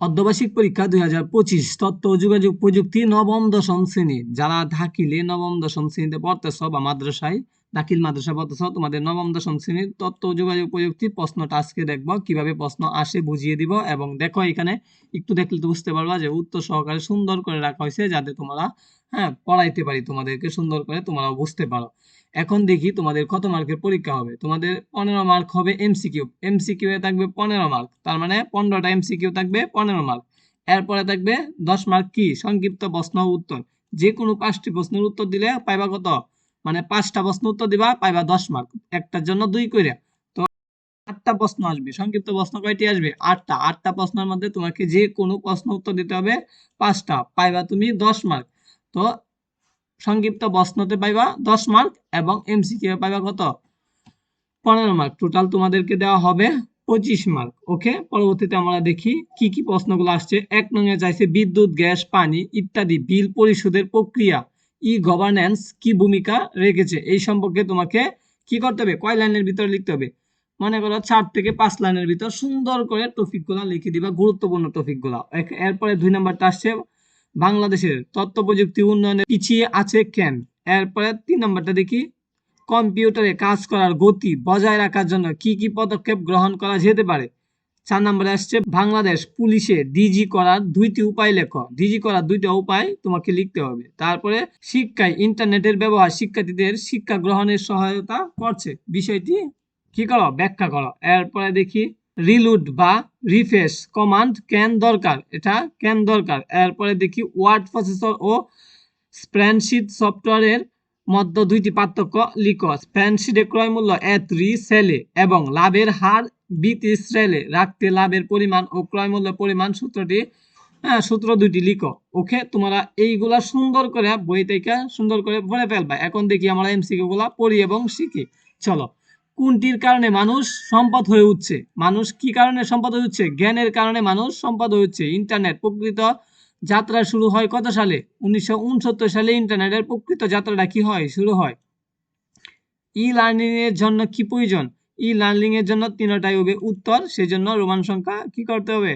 অর্ধবার্ষিক পরীক্ষা দুই হাজার পঁচিশ তত্ত্ব ও যোগাযোগ প্রযুক্তি নবম দশম শ্রেণি। যারা থাকিলে নবম দশম শ্রেণীতে পড়তেছ বা মাদ্রাসায় দাখিল মাদ্রাসা পড়তেছ তোমাদের নবম দশম শ্রেণির তত্ত্ব ও যোগাযোগ প্রযুক্তি প্রশ্নটা আজকে দেখব, কীভাবে প্রশ্ন আসে বুঝিয়ে দিব এবং দেখো এখানে একটু দেখলে তো বুঝতে পারবা যে উত্তর সহকারে সুন্দর করে রাখা হয়েছে যাতে তোমরা হ্যাঁ পড়াইতে পারি তোমাদেরকে, সুন্দর করে তোমরা বুঝতে পারো। এখন দেখি তোমাদের কত মার্কের পরীক্ষা হবে। তোমাদের পনেরো মার্ক হবে এমসিকিউ। এমসিকিউ এ থাকবে পনেরো মার্ক। তার মানে পনেরোটা এমসিকিউ থাকবে পনেরো মার্ক। এরপরে থাকবে দশ মার্ক কি? সংক্ষিপ্ত প্রশ্ন উত্তর। যে কোনো পাঁচটি প্রশ্নের উত্তর দিলে পাইবা কত? মানে পাঁচটা প্রশ্ন উত্তর দিবা, পাইবা দশ মার্ক। একটার জন্য দুই করে তো আটটা প্রশ্ন আসবে। সংক্ষিপ্ত প্রশ্ন কয়টি আসবে? আটটা। আটটা প্রশ্নের মধ্যে তোমাকে যে কোনো প্রশ্ন উত্তর দিতে হবে পাঁচটা। পাইবা তুমি দশ মার্ক। তো সংক্ষিপ্ত প্রশ্নতে পাইবা দশ মার্ক এবং এমসিকিউ পাইবা কত? পনেরো মার্ক টোটাল তোমাদেরকে দেওয়া হবে পঁচিশ মার্ক ওকে পরবর্তীতে আমরা দেখি কি কি প্রশ্নগুলো আসছে। এক নঙ্গে চাইছে বিদ্যুৎ, গ্যাস, পানি ইত্যাদি বিল পরিশোধের প্রক্রিয়া। ই গভর্নেন্স কি ভূমিকা রেখেছে? এই সম্পর্কে তোমাকে কি করতে হবে? কয় লাইনের ভিতরে লিখতে হবে? মনে করো চার থেকে পাঁচ লাইনের ভিতর সুন্দর করে টপিকগুলো লিখে দিবা, গুরুত্বপূর্ণ টপিকগুলো এরপরে দুই নাম্বারটা আসছে বাংলাদেশের তথ্য প্রযুক্তি উন্নয়নে পিছিয়ে আছে কেন? এরপরে তিন নম্বরটা দেখি। কম্পিউটারে কাজ করার গতি বজায় রাখার জন্য কি কি পদক্ষেপ গ্রহণ করা যেতে পারে? চার নম্বরে আসছে বাংলাদেশ পুলিশে ডিজি করার দুইটি উপায় লেখো। ডিজি করার দুইটা উপায় তোমাকে লিখতে হবে। তারপরে শিক্ষায় ইন্টারনেটের ব্যবহার শিক্ষার্থীদের শিক্ষা গ্রহণের সহায়তা করছে। বিষয়টি কি করো? ব্যাখ্যা করো। এরপরে দেখি রিলুড বা রিফ্রেশ কমান্ড কেন দরকার। এটা কেন দরকার। এরপরে দেখি ওয়ার্ড প্রসেসর ও স্প্রেনশিট সফটওয়্যারের মধ্যে দুইটি পার্থক্য লিখো। স্প্রেনশিটে ক্রয় মূল্য এ থ্রি সেলে এবং লাভের হার বিতি সেলে রাখতে লাভের পরিমাণ ও ক্রয় মূল্য পরিমাণ সূত্রটি হ্যাঁ সূত্র দুইটি লিখো। ওকে, তোমরা এইগুলা সুন্দর করে বই থেকে সুন্দর করে পড়ে ফেলবা। এখন দেখি আমরা এমসিকিউ গুলা পড়ি এবং শিখি। চলো। কোনটির কারণে মানুষ সম্পদ হয়ে উঠছে? মানুষ কি কারণে সম্পদ হয়ে উঠছে? জ্ঞানের কারণে মানুষ সম্পদ হয়ে উঠছে। ইন্টারনেট, প্রকৃত যাত্রা শুরু হয় কত সালে? উনিশশো উনসত্তর সালে ইন্টারনেটের প্রকৃত যাত্রাটা কি হয়? শুরু হয়। ই লার্নিং এর জন্য কি প্রয়োজন? ই লার্নিং এর জন্য তিনটাই হবে উত্তর সেই জন্য রোমান সংখ্যা কি করতে হবে?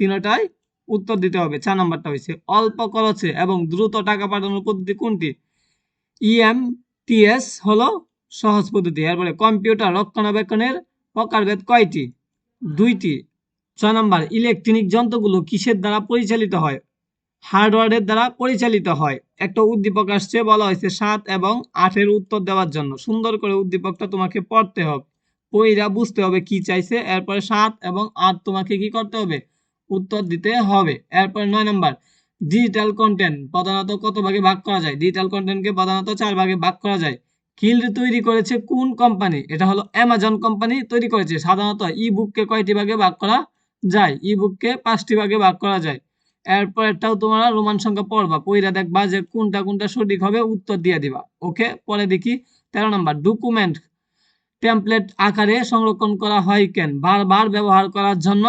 তিনটাই উত্তর দিতে হবে। চার নাম্বারটা হয়েছে অল্প খরচে এবং দ্রুত টাকা পাঠানোর পদ্ধতি কোনটি? ইএমটিএস হলো সহজ পদ্ধতি। এরপরে কম্পিউটার রক্ষণাবেক্ষণের প্রকারভেদ কয়টি? দুইটি। ছয় নম্বর, ইলেকট্রনিক যন্ত্রগুলো কিসের দ্বারা পরিচালিত হয়? হার্ডওয়্যারের দ্বারা পরিচালিত হয়। একটা উদ্দীপক আসছে বলা হয়েছে সাত এবং আটের উত্তর দেওয়ার জন্য। সুন্দর করে উদ্দীপকটা তোমাকে পড়তে হবে। বইরা বুঝতে হবে কি চাইছে, এরপরে সাত এবং আট তোমাকে কি করতে হবে? উত্তর দিতে হবে। এরপরে নয় নম্বর ডিজিটাল কন্টেন্ট প্রধানত কত ভাগে ভাগ করা যায়? ডিজিটাল কন্টেন্টকে প্রধানত চার ভাগে ভাগ করা যায়। কিল্ড তৈরি করেছে কোন কোম্পানি এটা হলো অ্যামাজন কোম্পানি তৈরি করেছে। সাধারণত ই বুককে কয়টি ভাগে ভাগ করা যায়? ই বুককে পাঁচটি ভাগে ভাগ করা যায়। এরপর একটাও তোমরা রোমান সংখ্যা পড়বা। পইরা দেখবা যে কোনটা কোনটা সঠিক হবে, উত্তর দিয়ে দিবা। ওকে? পরে দেখি। তেরো নম্বর ডকুমেন্ট টেমপ্লেট আকারে সংরক্ষণ করা হয় কেন? বারবার ব্যবহার করার জন্য।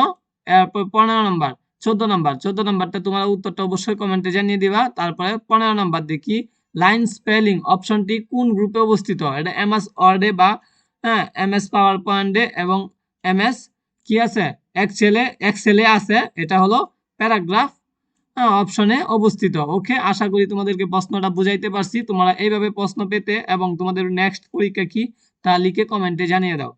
এরপর পনেরো নম্বর, চোদ্দ নম্বর। চোদ্দ নম্বরটা তোমার উত্তরটা অবশ্যই কমেন্টে জানিয়ে দিবা। তারপরে পনেরো নম্বর দেখি। লাইন স্পেলিং অপশনটি কোন গ্রুপে অবস্থিত? এটা এমএস ওয়ার্ডে বা হ্যাঁ এমএস পাওয়ার পয়েন্টে এবং এমএস কি আছে? এক্সেলে এক্সেলে আছে। এটা হলো প্যারাগ্রাফ হ্যাঁ অপশনে অবস্থিত। ওকে, আশা করি তোমাদেরকে প্রশ্নটা বুঝাইতে পারছি। তোমরা এইভাবে প্রশ্ন পেতে এবং তোমাদের নেক্সট পরীক্ষা কি তা লিখে কমেন্টে জানিয়ে দাও।